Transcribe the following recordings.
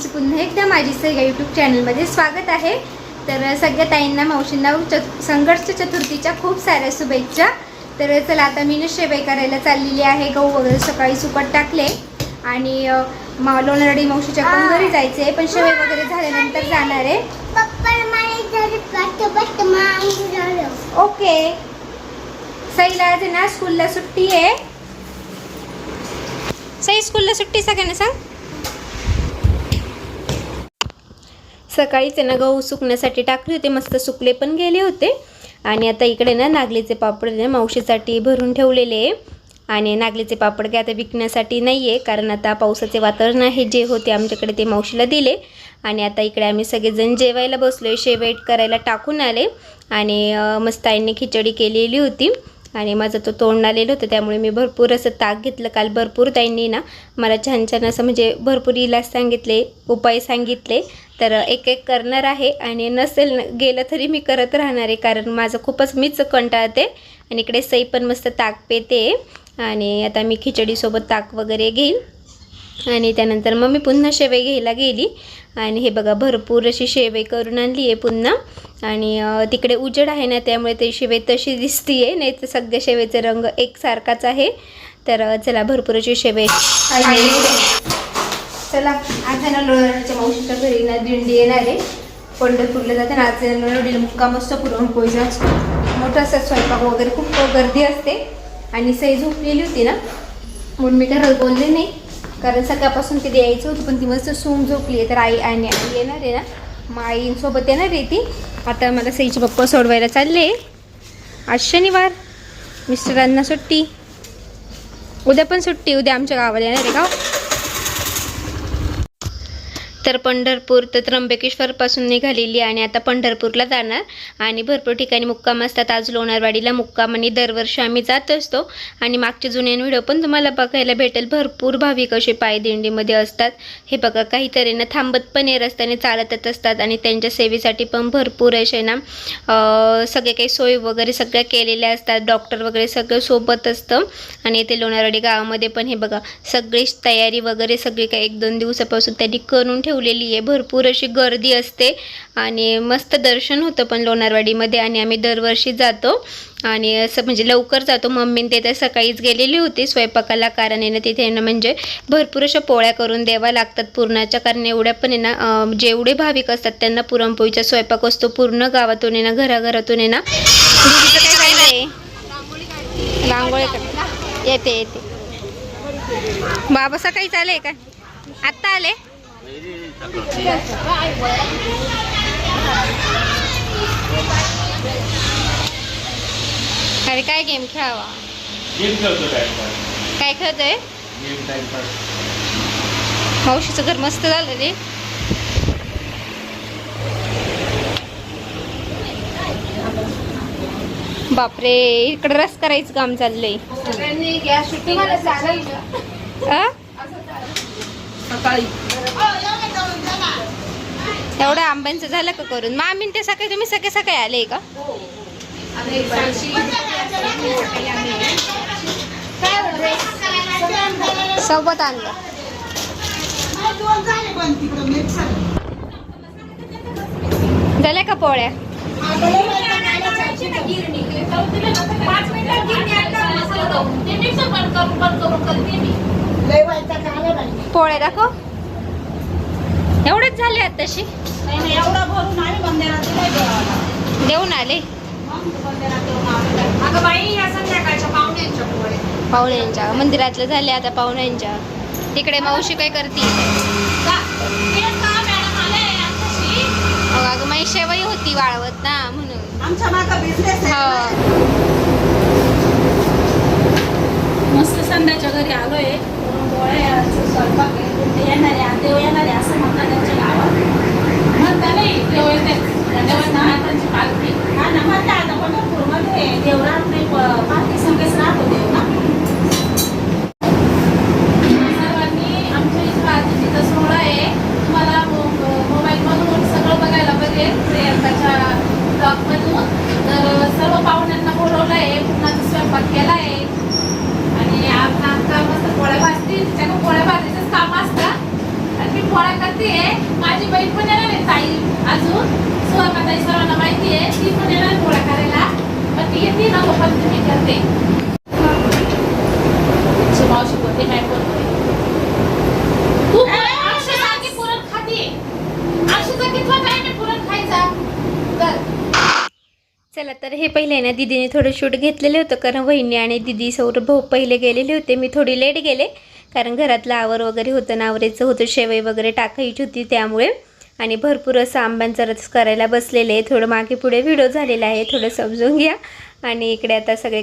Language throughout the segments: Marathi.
तुमचं पुन्हा एकदा माझी सगळ्या यूट्यूब चॅनलमध्ये स्वागत आहे. तर सगळ्या ताईंना मावशींना चतु संघर्ष चतुर्थीच्या खूप साऱ्या शुभेच्छा. तर चला आता मी ना शेवई करायला चाललेली आहे. गहू वगैरे सकाळी सुकट टाकले. आणि मा लोणारडी मावशीच्या पण घरी जायचं आहे पण शेवई वगैरे झाल्यानंतर जाणार आहे. ओके. सईला आज ना स्कूलला सुट्टी आहे. सई स्कूलला सुट्टी सगळ्यांना सांग. सकाळीच आहे ना गहू सुकण्यासाठी टाकले होते मस्त सुकले पण गेले होते. आणि आता इकडे ना नागलीचे पापड ना मावशीसाठी भरून ठेवलेले आहे. आणि नागलीचे पापड काय आता विकण्यासाठी नाही आहे कारण आता पावसाचे वातावरण आहे जे होते आमच्याकडे ते मावशीला दिले. आणि आता इकडे आम्ही सगळेजण जेवायला बसलो आहे शेवेट करायला टाकून आले. आणि मस्त आईने खिचडी केलेली होती. आणि माझं तो तोंड आलेलं होतं त्यामुळे मी भरपूर असं ताक घेतलं. काल भरपूर ताईंनी ना मला छान छान असं म्हणजे भरपूर इलाज सांगितले उपाय सांगितले. तर एक एक करणार आहे आणि नसेल न- गेलं तरी मी करत राहणार आहे कारण माझं खूपच मीच कंटाळते आणि इकडे सई पण मस्त ताक पेते आणि आता मी खिचडीसोबत ताक वगैरे घेईल आणि त्यानंतर मग मी पुन्हा शेवई घ्यायला गेली. आणि हे बघा भरपूर अशी शेवई करून आणली आहे पुन्हा. आणि तिकडे उजेड आहे ना त्यामुळे ते शेवई तशी दिसती आहे नाही तर सगळ्या शेवेचा रंग एकसारखाच आहे. तर चला भरपूर अशी शेवई. चला आज आहे ना मावशीच्या घरी ना दिंडी येणार आहे. पंढरपूरला जाते ना आज लोणारडीला मुक्का मस्त पुरणपोळीचा असतो मोठा असा स्वयंपाक वगैरे खूप गर्दी असते. आणि सई झोपलेली होती ना म्हणून मी घर बोलले नाही. कारण सकाळपासून ती द्यायचं होतं पण ती मस्त सूम झोपली आहे. तर आई आणि आई येणार आहे ना. मग आईसोबत येणार आहे ती. आता मला सईचे पप्पा सोडवायला चालले आज शनिवार मिस्टरांना सुट्टी. उद्या पण सुट्टी उद्या आमच्या गावाला येणार आहे का हो? तर पंढरपूर तर त्र्यंबकेश्वरपासून निघालेली आणि आता पंढरपूरला जाणार. आणि भरपूर ठिकाणी मुक्काम असतात. आज लोणारवाडीला मुक्काम आणि दरवर्षी आम्ही जात असतो. आणि मागचे जुने व्हिडिओ पण तुम्हाला बघायला भेटेल. भरपूर भाविक असे पायदिंडीमध्ये असतात. हे बघा काही ना थांबत पण आहे रस्त्याने चालतच असतात आणि त्यांच्या सेवेसाठी पण भरपूर असे ना सगळे काही सोय वगैरे सगळ्या केलेल्या असतात. डॉक्टर वगैरे सगळं सोबत असतं. आणि इथे लोणारवाडी गावामध्ये पण हे बघा सगळी तयारी वगैरे सगळी काही एक दोन दिवसापासून त्यांनी करून ठेवलेली आहे. भरपूर अशी गर्दी असते आणि मस्त दर्शन होतं पण लोणारवाडीमध्ये आणि आम्ही दरवर्षी जातो. आणि असं म्हणजे लवकर जातो. मम्मीन ते तर सकाळीच गेलेली होती स्वयंपाकाला कारण आहे ना तिथे ना म्हणजे भरपूर अशा पोळ्या करून द्याव्या लागतात. पुरणाच्या कारण एवढ्या पण आहे ना जेवढे भाविक असतात त्यांना पुरणपोळीचा स्वयंपाक असतो. पूर्ण गावातून आहे ना घराघरातून आहे ना. रांगोळी येते येते. बाबा सकाळी चाले का? आत्ता आले? अरे काय गेम खेळावा? खेळतो काय? गेम टाइमपास मावशीचं घर मस्त झालं रे. बापरे इकडे रस करायचं काम चाललंय. एवढ्या आंब्यांचं झालं का करून? मामीन ते सकाळी तुम्ही सगळे सकाळी आले का? सोबत आणलं. झाल्या का पोळ्या? पोळ्या दाखव. एवढेच झाले आहेत तशी एवढा भरून आम्ही मंदिरात दिलाय देवाला. देऊन आले? मग मंदिरात देऊन आलो. अगं बाई या संध्याकाळच्या पाहुण्यांच्या पोळे. पाहुण्यांच्या. मंदिरातलं झाले आता पाहुण्यांच्या. तिकडे मावशी काय करते? आताशी? अगं माझी शेवई होती वाळवत ना म्हणून. आमच्या मागं बिझनेस हो. मस्त संध्याच्या घरी आलोय. पोळे स्वयंपाक येणार आहे देव येणार आहे असं म्हणतात त्यांच्या गावात म्हणता नाही देव येते त्यांची पालखी हा ना म्हणता आता पंढरपूरमध्ये देव राहत नाही प- पालखी संघच राहतो देव ना सर्वांनी आमच्या इथं आजीचा सोहळा आहे तुम्हाला मोबाईलमधून सगळं बघायला बघेल प्रियंकाच्या ब्लॉगमधून तर सर्व पाहुण्यांना बोलवलं आहे पुन्हा स्वयंपाक केला आहे मस्त पोळ्या भाजते त्यानं पोळ्या भाजायचंच काम असतं. आणि मी पोळ्या करते. माझी बहीण पण येणार आहे ताई अजून. सुवर्णा ताई सर्वांना माहिती आहे ती पण येणार पोळ्या करायला. पण ती येते ना तोपर्यंत मी करते. हे पहिले ना दीदीने थोडं शूट घेतलेलं होतं कारण वहिनी आणि दीदी सौरभ भाऊ पहिले गेलेले होते. मी थोडी लेट गेले कारण घरातलं आवर वगैरे होतं नावरेचं होतं शेवई वगैरे टाकायची होती त्यामुळे. आणि भरपूर असं आंब्यांचा रस करायला बसलेले आहे. थोडं मागे पुढे व्हिडिओ झालेला आहे थोडं समजून घ्या. आणि इकडे आता सगळे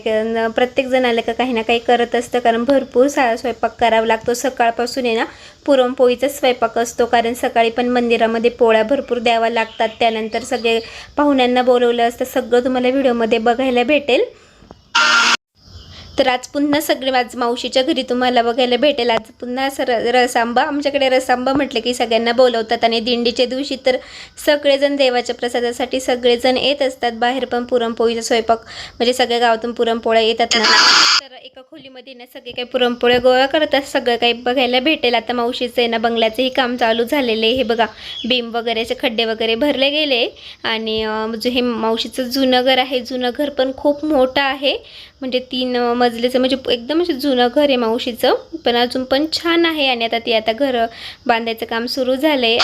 प्रत्येक जण आलं का काही ना काही करत असतं. कारण भरपूर सारा स्वयंपाक करावा लागतो. सकाळपासून आहे ना पुरणपोळीचा स्वयंपाक असतो. कारण सकाळी पण मंदिरामध्ये पोळ्या भरपूर द्यावा लागतात. त्यानंतर सगळे पाहुण्यांना बोलवलं असतं. सगळं तुम्हाला व्हिडिओमध्ये बघायला भेटेल. तर आज पुन्हा सगळे आज मावशीच्या घरी तुम्हाला बघायला भेटेल. आज पुन्हा सर रसांबा आमच्याकडे रसांबा म्हटलं की सगळ्यांना बोलवतात आणि दिंडीच्या दिवशी तर सगळेजण देवाच्या प्रसादासाठी सगळेजण येत असतात. बाहेर पण पुरणपोळीचा स्वयंपाक म्हणजे सगळ्या गावातून पुरणपोळ्या येतात ना. तर एका खोलीमध्ये ना सगळे काही पुरणपोळ्या गोळा करतात. सगळं काही बघायला भेटेल. आता मावशीचं आहे ना बंगल्याचंही काम चालू झालेलं आहे. हे बघा बीम वगैरेचे खड्डे वगैरे भरले गेले. आणि जे म्हणजे हे मावशीचं जुनं घर आहे. जुनं घर पण खूप मोठं आहे. म्हणजे तीन मजलेचं मजलीचं म्हणजे एकदम असे जुनं घर आहे मावशीचं पण अजून पण छान आहे आणि आता ती आता घर बांधायचं काम सुरू झालं आहे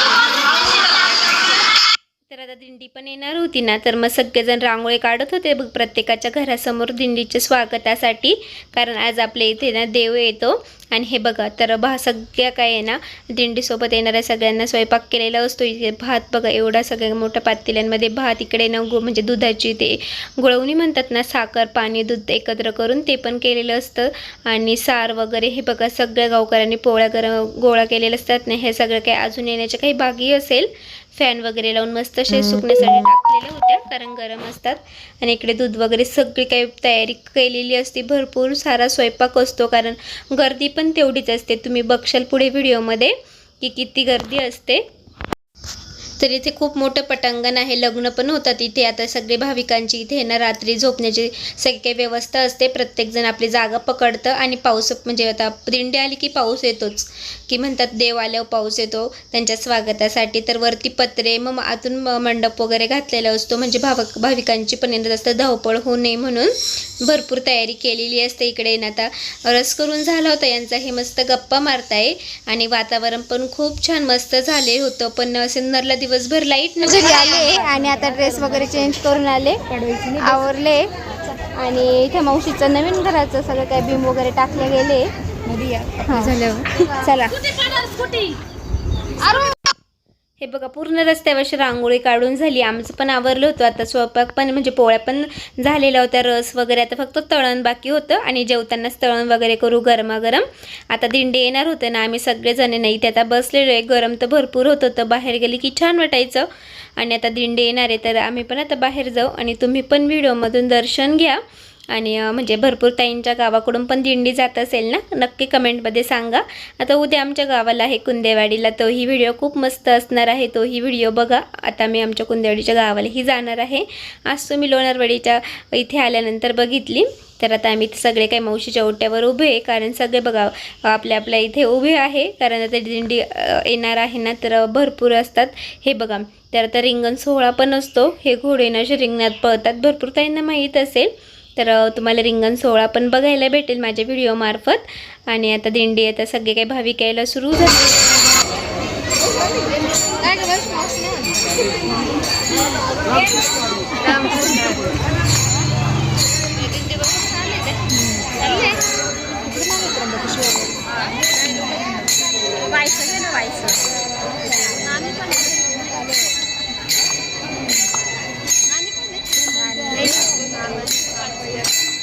तर आता दिंडी पण येणार होती ना तर मग सगळेजण रांगोळी काढत होते. बघ प्रत्येकाच्या घरासमोर दिंडीच्या स्वागतासाठी कारण आज आपल्या इथे ना देव येतो. आणि हे बघा तर भा सगळ्या काय आहे ना दिंडीसोबत येणाऱ्या सगळ्यांना स्वयंपाक केलेला असतो. इथे भात बघा एवढा सगळ्या मोठ्या पातेल्यांमध्ये भात इकडे ना गु म्हणजे दुधाची ते गुळवणी म्हणतात ना साखर पाणी दूध एकत्र करून ते पण केलेलं असतं. आणि सार वगैरे हे बघा सगळ्या गावकऱ्यांनी पोळ्या कर गोळा केलेले असतात. ना हे सगळं काही अजून येण्याच्या काही बागी असेल. फॅन वगैरे लावून मस्त असे सुकण्यासाठी टाकलेल्या होत्या कारण गरम असतात. आणि इकडे दूध वगैरे सगळी काही तयारी केलेली असते. भरपूर सारा स्वयंपाक असतो कारण गर्दी पण तेवढीच असते. तुम्ही बघशाल पुढे व्हिडिओमध्ये की किती गर्दी असते. तर इथे खूप मोठं पटांगण आहे. लग्न पण होतात इथे. आता सगळे भाविकांची इथे ना रात्री झोपण्याची सगळी काही व्यवस्था असते. प्रत्येकजण आपली जागा पकडतं आणि पाऊस म्हणजे आता दिंडी आली की पाऊस येतोच. की म्हणतात देव आल्यावर पाऊस येतो त्यांच्या स्वागतासाठी. तर वरती पत्रे मग आतून म- मंडप वगैरे घातलेला असतो. म्हणजे भावक भाविकांची पण येणं जास्त धावपळ होऊ नये म्हणून भरपूर तयारी केलेली असते. इकडे येणं आता रस करून झाला होता यांचा. हे मस्त गप्पा मारताय. आणि वातावरण पण खूप छान मस्त झाले होतं. पण सिन्नरला दिवसभर लाइट घरी आले आणि आता ड्रेस वगैरे चेंज करून आले. आवरले. आणि इथे मावशीचं नवीन घराचं सगळं काय बीम वगैरे टाकले गेले. चला. हे बघा पूर्ण रस्त्यावर रांगोळी काढून झाली. आमचं पण आवरलं होतं. आता स्वयंपाक पण म्हणजे पोळ्या पण झालेल्या होत्या रस वगैरे. आता फक्त तळण बाकी होतं आणि जेवतानाच तळण वगैरे करू गरमागरम. आता दिंडे येणार होते ना आम्ही सगळेजण नाही. ते आता बसलेलो आहे. गरम तर भरपूर होत होतं. बाहेर गेले की छान वाटायचं. आणि आता दिंडे येणार आहे तर आम्ही पण आता बाहेर जाऊ. आणि तुम्ही पण व्हिडिओमधून दर्शन घ्या. आणि म्हणजे भरपूर ताईंच्या गावाकडून पण दिंडी जात असेल ना? नक्की कमेंटमध्ये सांगा. आता उद्या आमच्या गावाला आहे कुंदेवाडीला तोही व्हिडिओ खूप मस्त असणार आहे. तोही व्हिडिओ बघा. आता मी आमच्या कुंदेवाडीच्या गावालाही जाणार आहे. आज तुम्ही लोणारवाडीच्या इथे आल्यानंतर बघितली. तर आता आम्ही सगळे काही मावशीच्या ओट्यावर उभे आहे. कारण सगळे बघा आपल्या आपल्या इथे उभे आहे. कारण आता दिंडी येणार आहे ना तर भरपूर असतात. हे बघा. तर आता रिंगण सोहळा पण असतो. हे घोडे ना असे रिंगणात पळतात. भरपूर ताईंना माहीत असेल. तर तुम्हाला रिंगण सोहळा पण बघायला भेटेल माझ्या व्हिडिओमार्फत आणि आता दिंडी आता सगळे काही भाविक यायला सुरू झाले Thank you. Oh, yeah.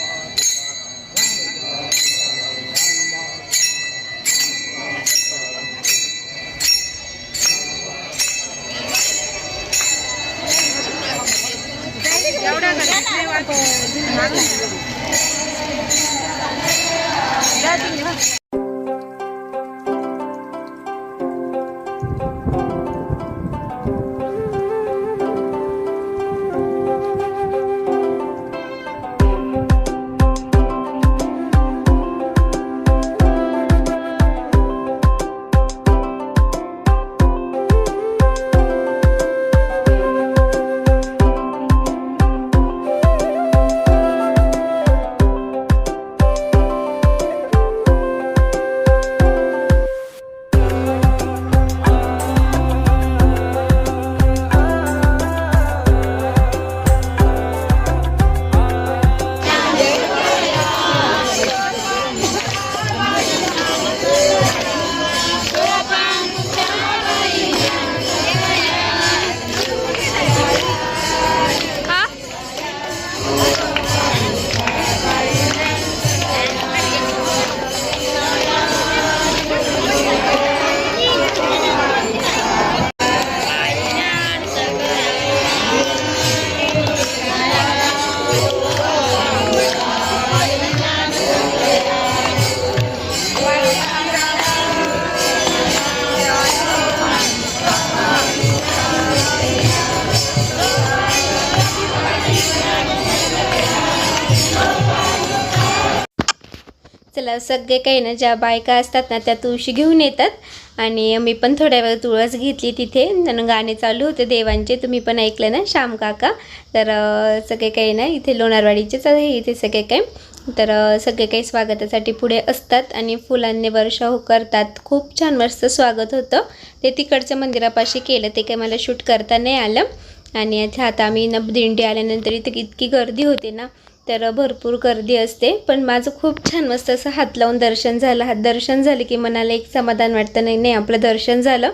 सगळे काही ना ज्या बायका असतात ना त्या तुळशी घेऊन येतात. आणि मी पण थोड्या वेळ तुळस घेतली तिथे. गाणे चालू होते देवांचे. तुम्ही पण ऐकलं ना श्याम काका? तर सगळे काही ना इथे लोणारवाडीचेच आहे इथे सगळे काही. तर सगळे काही स्वागतासाठी पुढे असतात आणि फुलांनी वर्षाव करतात. खूप छान मस्त स्वागत होतं. ते तिकडच्या मंदिरापाशी केलं. ते काही मला शूट करता नाही आलं. आणि आता आता आम्ही न दिंडी आल्यानंतर इथे इतकी गर्दी होते ना. तर भरपूर गर्दी असते. पण माझं खूप छान मस्त असं हात लावून दर्शन झालं. हात दर्शन झालं की मनाला एक समाधान वाटतं. नाही नाही आपलं दर्शन झालं.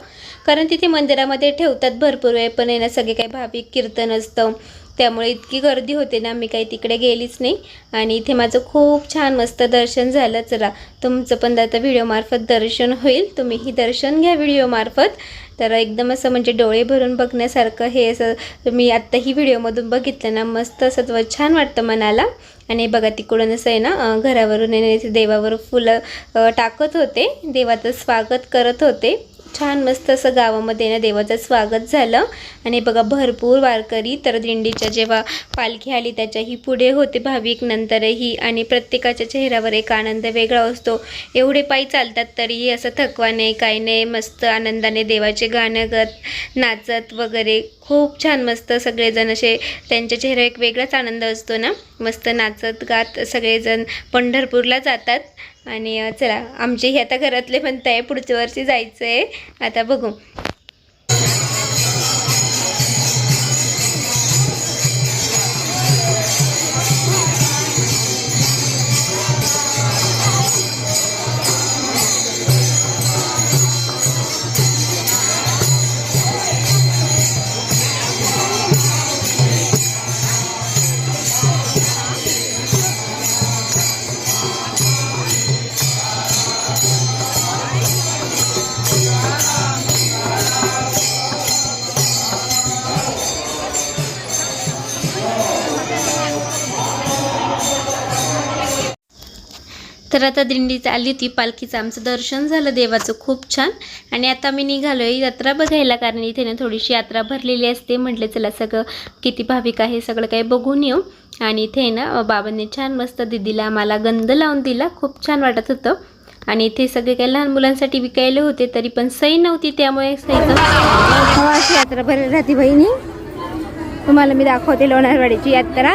कारण तिथे मंदिरामध्ये ठेवतात भरपूर वेळ. पण आहे ना सगळे काही भाविक कीर्तन असतं. त्यामुळे इतकी गर्दी होते ना मी काही तिकडे गेलीच नाही. आणि इथे माझं खूप छान मस्त दर्शन झालं. चला तुमचं पण आता व्हिडिओमार्फत दर्शन होईल. तुम्हीही दर्शन घ्या व्हिडिओमार्फत तर एकदम असं म्हणजे डोळे भरून बघण्यासारखं हे असं मी आत्ताही व्हिडिओमधून बघितलं ना मस्त असं छान वाटतं मनाला. आणि बघा तिकडून असं आहे ना घरावरून आहे देवावर फुलं टाकत होते. देवाचं स्वागत करत होते. छान मस्त असं गावामध्ये ना देवाचं स्वागत झालं. आणि बघा भरपूर वारकरी तर दिंडीच्या जेव्हा पालखी आली त्याच्याही पुढे होते भाविक नंतरही. आणि प्रत्येकाच्या चेहऱ्यावर एक आनंद वेगळा असतो. एवढे पायी चालतात तरीही असं थकवा नाही काही नाही. मस्त आनंदाने देवाचे गाणं गत नाचत वगैरे. खूप छान मस्त सगळेजण असे त्यांच्या चेहऱ्यावर एक वेगळाच आनंद असतो ना. मस्त नाचत गात सगळेजण पंढरपूरला जातात. आणि चला आमचे हे आता घरातले म्हणत आहे पुढच्या वर्षी जायचं आहे आता बघू. तर आता दिंडीत आली होती. पालखीचं आमचं दर्शन झालं. देवाचं खूप छान. आणि आता मी निघालो आहे यात्रा बघायला कारण इथे ना थोडीशी यात्रा भरलेली असते. म्हटलं चला सगळं किती भाविक आहे सगळं काही बघून येऊ. आणि इथे ना बाबांनी छान मस्त दिदीला मला गंध लावून दिला. खूप छान वाटत होतं. आणि इथे सगळे काही लहान मुलांसाठी विकायला होते तरी पण सई नव्हती त्यामुळे सईचं अशी यात्रा भरली राहते बहिणी. तुम्हाला मी दाखवते लोणारवाडीची यात्रा.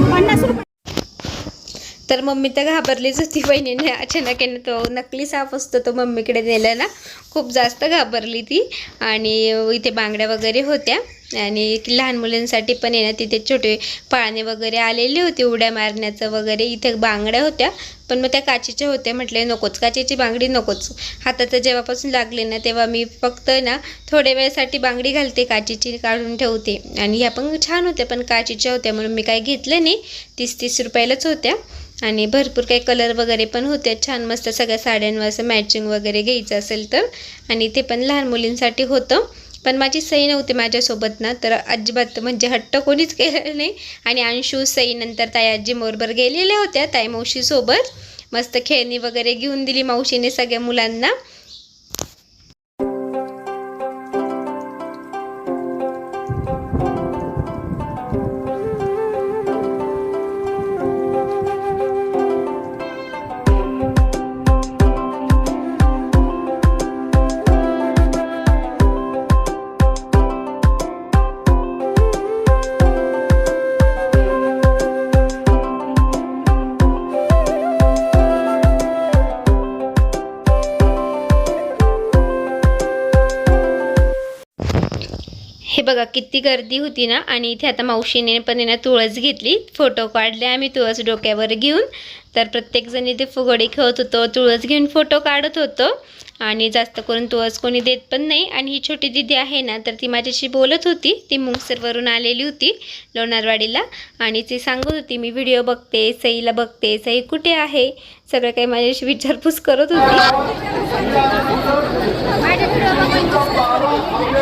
तर मम्मी तर घाबरलीच होती बहिणीने. अचानक येणं तो नकली साप असतो तो मम्मीकडे नेला ना खूप जास्त घाबरली ती. आणि इथे बांगड्या वगैरे होत्या. आणि लहान मुलांसाठी पण आहे ना तिथे छोटे पाळणे वगैरे आलेले होते उड्या मारण्याचं वगैरे. इथे बांगड्या होत्या. पण मग त्या काचेच्या होत्या. म्हटले नकोच काचेची बांगडी नकोच. हातात जेव्हापासून लागले ना तेव्हा मी फक्त ना थोड्या वेळासाठी बांगडी घालते काचेची काढून ठेवते. आणि ह्या पण छान होत्या पण काचेच्या होत्या म्हणून मी काही घेतलं नाही. तीस तीस रुपयालाच होत्या. आणि भरपूर काही कलर वगैरे पण होते. छान मस्त सगळ्या साड्यांवर असं मॅचिंग वगैरे घ्यायचं असेल तर. आणि ते पण लहान मुलींसाठी होतं. पण माझी सई नव्हती माझ्यासोबत ना तर अजिबात म्हणजे हट्ट कोणीच केलं नाही. आणि अंशू सई नंतर ताई आजी गेलेल्या होत्या ताई मावशीसोबत मस्त खेळणी वगैरे घेऊन दिली मावशीने सगळ्या मुलांना. बघा किती गर्दी होती ना आणि इथे आता मावशीने पण आहे ना तुळस घेतली. फोटो काढले आम्ही तुळस डोक्यावर घेऊन. तर प्रत्येकजण इथे फुगडी खेळत होतो तुळस घेऊन फोटो काढत होतो. आणि जास्त करून तुळस कोणी देत पण नाही. आणि ही छोटी दिदी आहे ना तर ती माझ्याशी बोलत होती. ती मुंगसरवरून आलेली होती लोणारवाडीला. आणि ती सांगत होती मी व्हिडिओ बघते सईला बघते सई कुठे आहे? सगळं काही माझ्याशी विचारपूस करत होती.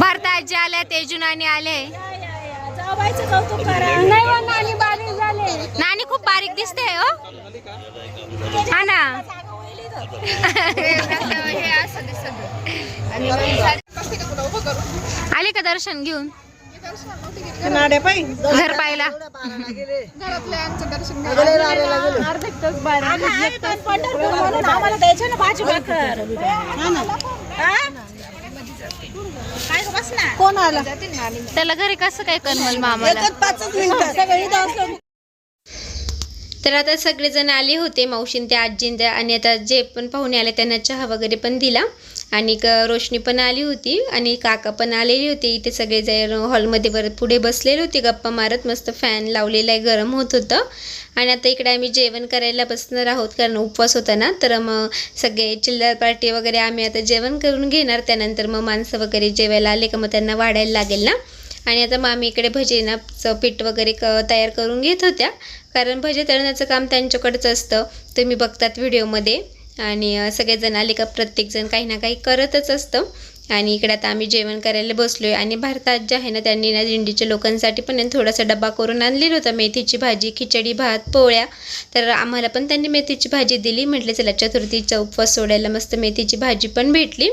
भारतात जे आल्या तेजुनाने आले. जावायचं कौतुक करा नानी खूप बारीक दिसते हो. हा ना. आले का दर्शन घेऊन? घर पाहिला आम्हाला द्यायचं ना भाजी भाकर. काय गं, बस ना कोण आला? त्याला घरी कसं काय मामाला पाचच मिनिटं तर आता सगळेजण आले होते मावशीन त्या आजीन त्या आणि आता जे पण पाहुणे आले त्यांना चहा वगैरे पण दिला. आणि क- रोशनी पण आली होती आणि काका पण आलेली होती. इथे सगळे जण हॉलमध्ये वर पुढे बसलेले होते गप्पा मारत मस्त फॅन लावलेला आहे गरम होत होतं. आणि आता इकडे आम्ही जेवण करायला बसणार आहोत कारण उपवास होता ना तर मग सगळे चिल्लर पार्टी वगैरे आम्ही आता जेवण करून घेणार. त्यानंतर मग माणसं वगैरे जेवायला आले का मग त्यांना वाढायला लागेल ना. आणि आता मग आम्ही इकडे भजेनाचं पीठ वगैरे क तयार करून घेत होत्या. कारण भजे तळण्याचं काम त्यांच्याकडंच असतं. तुम्ही बघतात व्हिडिओमध्ये. आणि सगळेजण आले का प्रत्येकजण काही ना काही करतच असतं. आणि इकडे आता आम्ही जेवण करायला बसलोय. आणि भारतात जे आहे ना त्यांनी ना दिंडीच्या लोकांसाठी पण आहे थोडासा डबा करून आणलेला होता. मेथीची भाजी खिचडी भात पोळ्या. तर आम्हाला पण त्यांनी मेथीची भाजी दिली. म्हटलं चला चतुर्थीचा उपवास सोडायला मस्त मेथीची भाजी पण भेटली.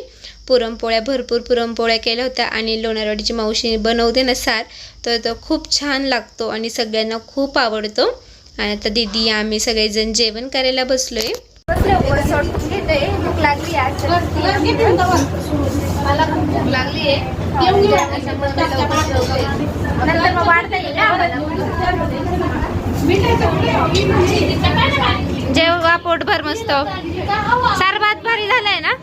पुरणपोळ्या भरपूर पुरणपोळ्या केल्या होत्या. आणि लोणारवाडीची मावशी बनवते ना सार तर तो खूप छान लागतो आणि सगळ्यांना खूप आवडतो. आणि आता दीदी आम्ही सगळेजण जेवण करायला बसलोय. भूक लागली मला खूप भूक लागली आहे नंतर मग वाढता येईल. जेव्हा पोटभर मस्त सार भात भारी झालाय ना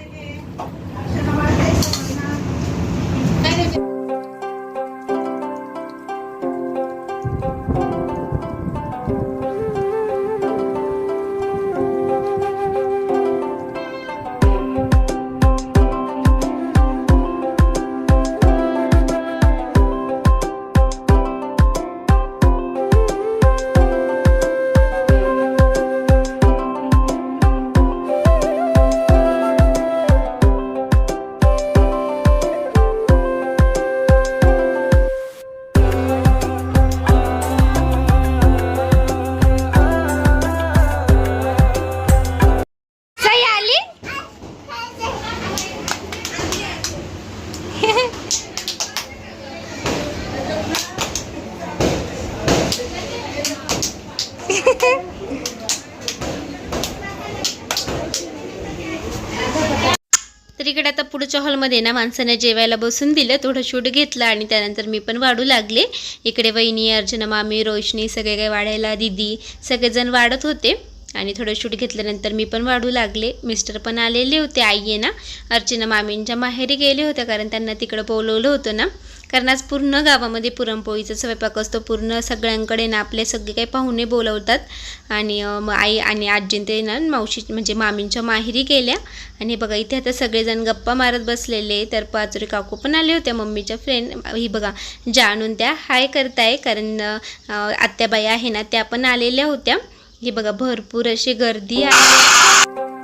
पुढच्या ना माणसाने जेवायला बसून दिलं थोडं शूट घेतलं आणि त्यानंतर मी पण वाढू लागले. इकडे वहिनी अर्चना मामी रोशनी सगळे काही वाढायला दिदी सगळेजण वाढत होते. आणि थोडं शूट घेतल्यानंतर मी पण वाढू लागले. मिस्टर पण आलेले होते आई आहे ना. अर्चना मामींच्या माहेरी गेले होते कारण त्यांना तिकडं बोलवलं होतं ना. कारण आज पूर्ण गावामध्ये पुरणपोळीचा स्वयंपाक असतो. पूर्ण सगळ्यांकडे ना आपले सगळे काही पाहुणे बोलवतात. आणि मग आई आणि आजीन ते ना मावशी म्हणजे मामींच्या माहेरी गेल्या. आणि बघा इथे आता सगळेजण गप्पा मारत बसलेले तर पाचोरी काकू पण आले होत्या मम्मीच्या फ्रेंड ही बघा जाणून त्या हाय करताय. कारण आत्याबाई आहे ना त्या पण आलेल्या होत्या. ही बघा भरपूर अशी गर्दी आहे.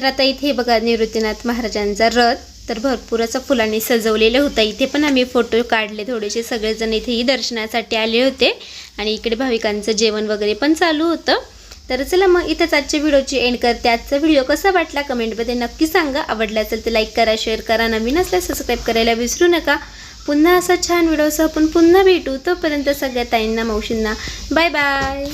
तर आता इथे बघा निवृत्तीनाथ महाराजांचा रथ. तर भरपूर असं फुलांनी सजवलेलं होतं. इथे पण आम्ही फोटो काढले थोडेसे. सगळेजण इथेही दर्शनासाठी आले होते. आणि इकडे भाविकांचं जेवण वगैरे पण चालू होतं. तर चला मग इथंच आजच्या व्हिडिओची एंड करते. आजचा व्हिडिओ कसा वाटला कमेंटमध्ये नक्की सांगा. आवडला असेल तर लाईक करा शेअर करा. नवीन असल्यास सबस्क्राईब करायला विसरू नका. पुन्हा असा छान व्हिडिओसह आपण पुन्हा भेटू. तोपर्यंत सगळ्या ताईंना मावशींना बाय बाय